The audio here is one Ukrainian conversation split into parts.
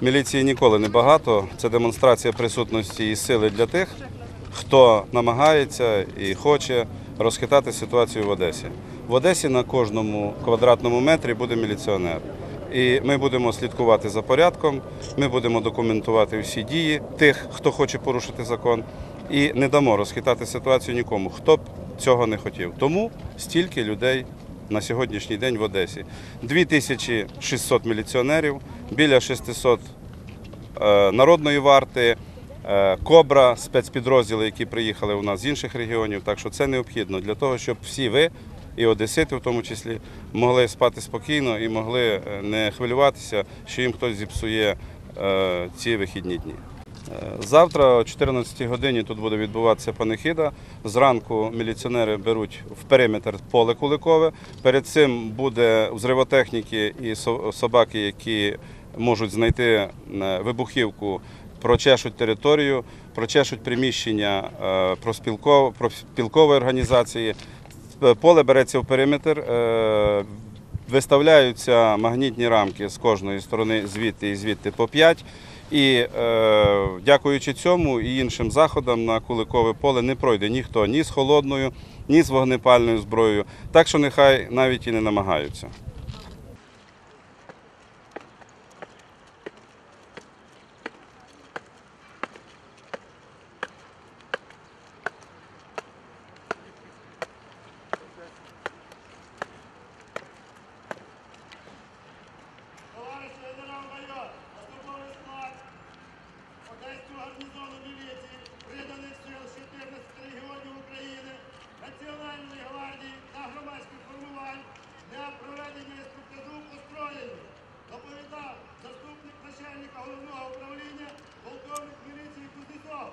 Міліції ніколи не багато. Це демонстрація присутності і сили для тих, хто намагається і хоче розхитати ситуацію в Одесі. В Одесі на кожному квадратному метрі буде міліціонер. І ми будемо слідкувати за порядком, ми будемо документувати всі дії тих, хто хоче порушити закон, і не дамо розхитати ситуацію нікому, хто б цього не хотів. Тому стільки людей на сьогоднішній день в Одесі. 2600 міліціонерів, біля 600 е, народної варти, е, Кобра, спецпідрозділи, які приїхали у нас з інших регіонів. Так що це необхідно для того, щоб всі ви, і одесити в тому числі, могли спати спокійно і могли е, не хвилюватися, що їм хтось зіпсує ці вихідні дні. Завтра о 14 годині тут буде відбуватися панихида. Зранку міліціонери беруть в периметр поле Куликове. Перед цим буде взривотехніки і собаки, які можуть знайти е, вибухівку, прочешуть територію, прочешуть приміщення е, проспілков- профспілкової організації. Е, Поле береться в периметр. Виставляються магнітні рамки з кожної сторони звідти і звідти по 5. І е, дякуючи цьому і іншим заходам на Куликове поле не пройде ніхто ні з холодною, ні з вогнепальною зброєю. Так що нехай навіть і не намагаються. Товариш генерал-майор, особовий склад Одеського гарнізону міліції, приданих сил 14 регіонів України, Національної гвардії та громадських формувань для проведення інструктажу озброєння. Доповідав заступник начальника головного управління, полковник міліції Кузнєцов.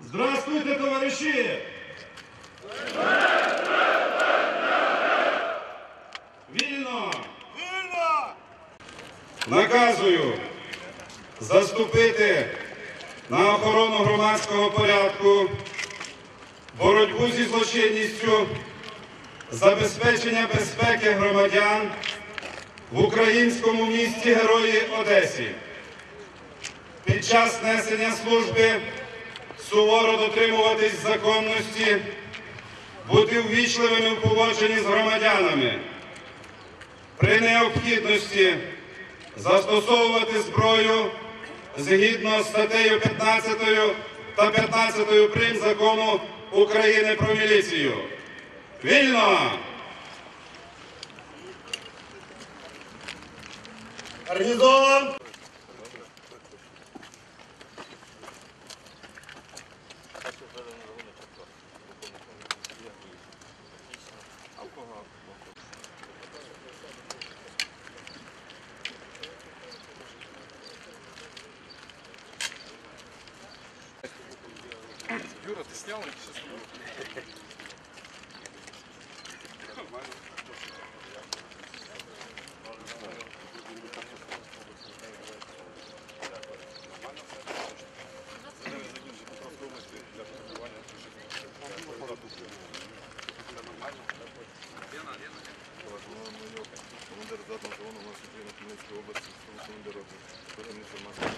Здравствуйте, товариші! Вільно! Вільно! Наказую заступити на охорону громадського порядку, боротьбу зі злочинністю, забезпечення безпеки громадян в українському місті Герої Одесі. Під час несення служби суворо дотримуватись законності, бути ввічливими в поводженні з громадянами. При необхідності застосовувати зброю згідно з статтею 15 та 15 прим закону України про міліцію. Вільно! Гарнізон! Командир датного колону у нас України Хмельницької області, командир роти. Передам інформацію.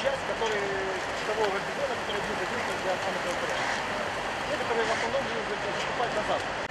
часть, которая того гарнизона, который был задействован для охраны правопорядка. Те, которые в основном будут заступать назад. Кого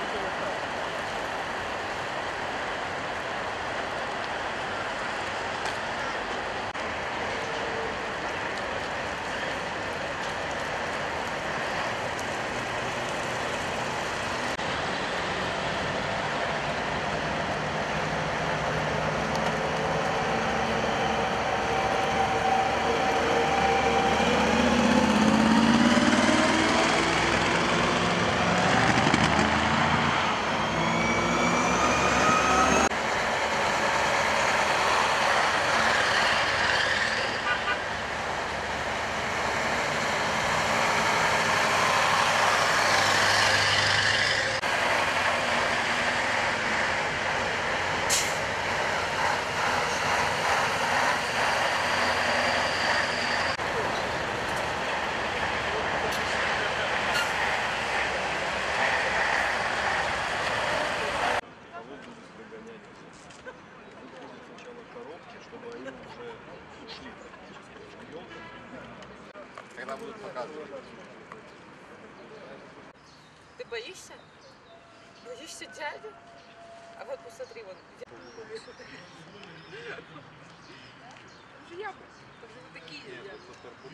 Боишься? Боишься дядю? А вот посмотри, вон. где. Там же я, там же не такие дяди. У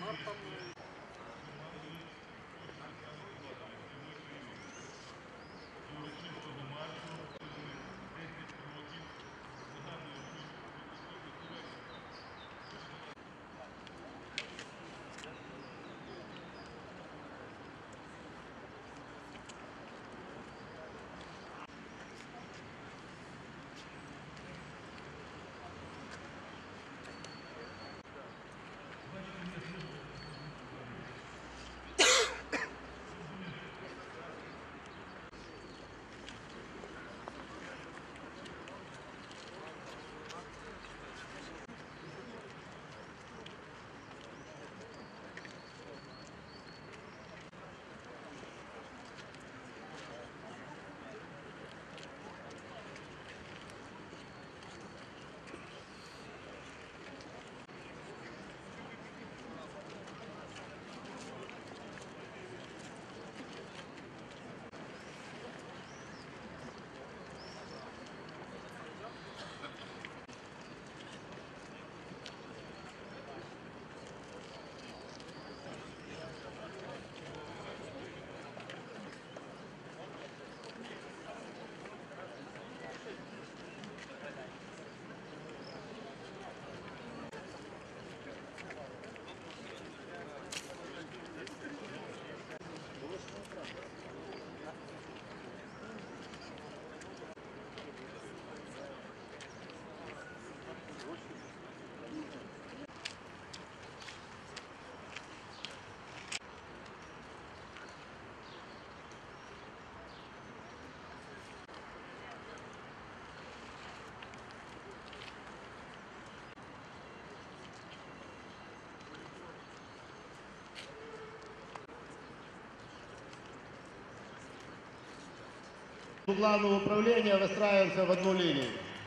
главного управления выстраиваемся в одну линию.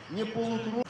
Не полукруг.